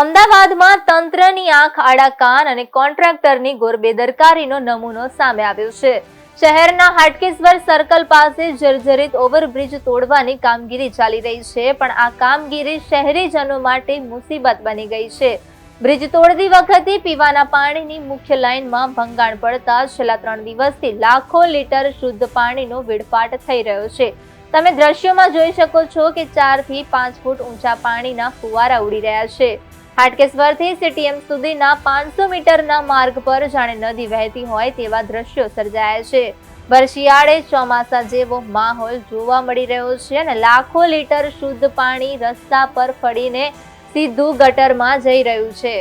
અમદાવાદમાં તંત્રની આંખ આડા કાન અને કોન્ટ્રાક્ટરની ગોરબેદરકારીનો નમૂનો સામે આવ્યો છે. શહેરના હાટકેશ્વર સર્કલ પાસે જર્જરિત ઓવરબ્રિજ તોડવાની કામગીરી ચાલી રહી છે, પણ આ કામગીરી શહેરીજનો માટે મુસીબત બની ગઈ છે. બ્રિજ તોડતી વખતે પીવાના પાણીની મુખ્ય લાઇનમાં ભંગાણ પડતા છેલ્લા ત્રણ દિવસથી લાખો લીટર શુદ્ધ પાણીનો વેડફાટ થઈ રહ્યો છે. તમે દ્રશ્યોમાં જોઈ શકો છો કે ચારથી પાંચ ફૂટ ઊંચા પાણીના ફુવારા ઉડી રહ્યા છે. હાટકેશ્વરથી સીટીએમ સુધીના પાંચસો મીટરના માર્ગ પર જાણે નદી વહેતી હોય તેવા દ્રશ્યો સર્જાયા છે. વરશિયાળે ચોમાસા જેવો માહોલ જોવા મળી રહ્યો છે અને લાખો લીટર શુદ્ધ પાણી રસ્તા પર ફળીને સીધું ગટરમાં જઈ રહ્યું છે.